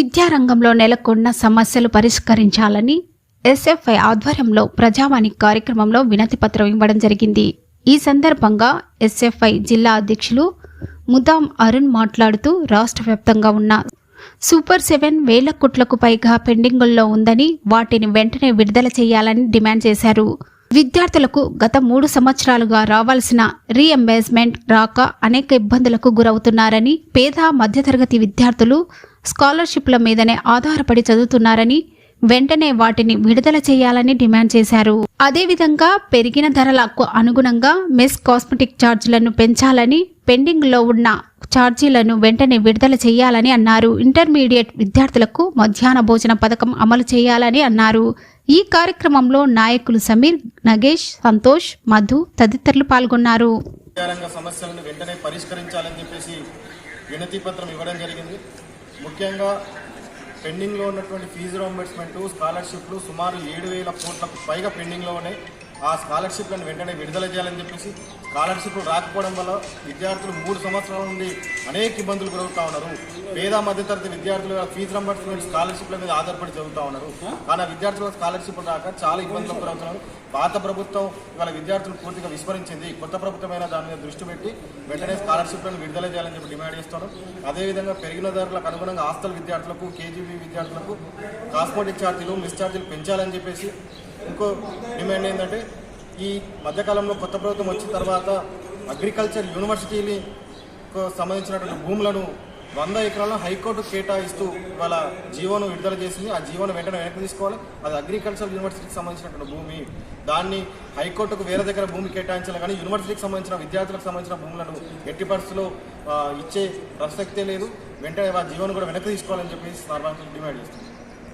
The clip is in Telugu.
విద్యారంగంలో నెలకొన్న సమస్యలు పరిష్కరించాలని ఎస్ఎఫ్ఐ ఆధ్వర్యంలో ప్రజావాణి కార్యక్రమంలో వినతిపత్రం ఇవ్వడం జరిగింది. ఈ సందర్భంగా ఎస్ఎఫ్ఐ జిల్లా అధ్యక్షులు ముదాం అరుణ్ మాట్లాడుతూ రాష్ట్ర వ్యాప్తంగా ఉన్న సూపర్ సెవెన్ వేల కోట్లకు పైగా పెండింగుల్లో ఉందని వాటిని వెంటనే విడుదల చేయాలని డిమాండ్ చేశారు. విద్యార్థులకు గత మూడు సంవత్సరాలుగా రావాల్సిన రీఎంబేస్మెంట్ రాక అనేక ఇబ్బందులకు గురవుతున్నారని పేద మధ్యతరగతి విద్యార్థులు స్కాలర్షిప్ల మీదనే ఆధారపడి చదువుతున్నారని వెంటనే వాటిని విడుదల చేయాలని డిమాండ్ చేశారు. అదేవిధంగా పెరిగిన ధరలకు అనుగుణంగా మెస్ కాస్మెటిక్ ఛార్జీలను పెంచాలని పెండింగ్లో ఉన్న ఛార్జీలను వెంటనే విడుదల చేయాలని అన్నారు. ఇంటర్మీడియట్ విద్యార్థులకు మధ్యాహ్న భోజన పథకం అమలు చేయాలని అన్నారు. ఈ కార్యక్రమంలో నాయకులు సమీర్ నగేష్ సంతోష్ మధు తదితరులు పాల్గొన్నారు. సమస్యలను వెంటనే పరిష్కరించాలని చెప్పేసి వినతి పత్రం ఇవ్వడం జరిగింది. ముఖ్యంగా పెండింగ్లో ఉన్నటువంటి ఫీజు రింబర్స్మెంట్ స్కాలర్షిప్లు సుమారు ఏడు వేల కోట్లకు పైగా పెండింగ్లో ఉన్నాయి. ఆ స్కాలర్షిప్లను వెంటనే విడుదల చేయాలని చెప్పేసి స్కాలర్షిప్లు రాకపోవడం వల్ల విద్యార్థులు మూడు సంవత్సరాల నుండి అనేక ఇబ్బందులు గురవుతూ ఉన్నారు. పేద మధ్యతరగతి విద్యార్థులు ఫీజు రింబర్స్మెంట్ స్కాలర్షిప్ల మీద ఆధారపడి చదువుతూ ఉన్నారు. కానీ ఆ విద్యార్థులకు స్కాలర్షిప్ రాక చాలా ఇబ్బందులకు గురవుతున్నారు. పాత ప్రభుత్వం ఇవాళ విద్యార్థులు పూర్తిగా విస్మరించింది. కొత్త ప్రభుత్వమైన దాని మీద దృష్టి పెట్టి వెంటనే స్కాలర్షిప్లను విడుదల చేయాలని చెప్పి డిమాండ్ చేస్తాను అదేవిధంగా పెరిగిన ధరలకు అనుగుణంగా హాస్టల్ విద్యార్థులకు కేజీబీ విద్యార్థులకు కాస్మోటిక్ ఛార్జీలు మిస్ ఛార్జీలు పెంచాలని చెప్పేసి ఇంకో డిమాండ్ ఏంటంటే ఈ మధ్యకాలంలో కొత్త ప్రభుత్వం వచ్చిన తర్వాత అగ్రికల్చర్ యూనివర్సిటీని సంబంధించినటువంటి భూములను వంద ఎకరాలను హైకోర్టు కేటాయిస్తూ ఇవాళ జీవోను విడుదల చేసింది. ఆ జీవోను వెంటనే వెనక్కి తీసుకోవాలి. అది అగ్రికల్చర్ యూనివర్సిటీకి సంబంధించినటువంటి భూమి. దాన్ని హైకోర్టుకు వేరే దగ్గర భూమి కేటాయించాలి కానీ యూనివర్సిటీకి సంబంధించిన విద్యార్థులకు సంబంధించిన భూములను ఎట్టి పరిస్థితుల్లో ఇచ్చే ప్రసక్తే లేదు. వెంటనే ఆ జీవోను కూడా వెనక్కి తీసుకోవాలని చెప్పేసి సర్వాంతులు డిమాండ్ చేస్తుంది.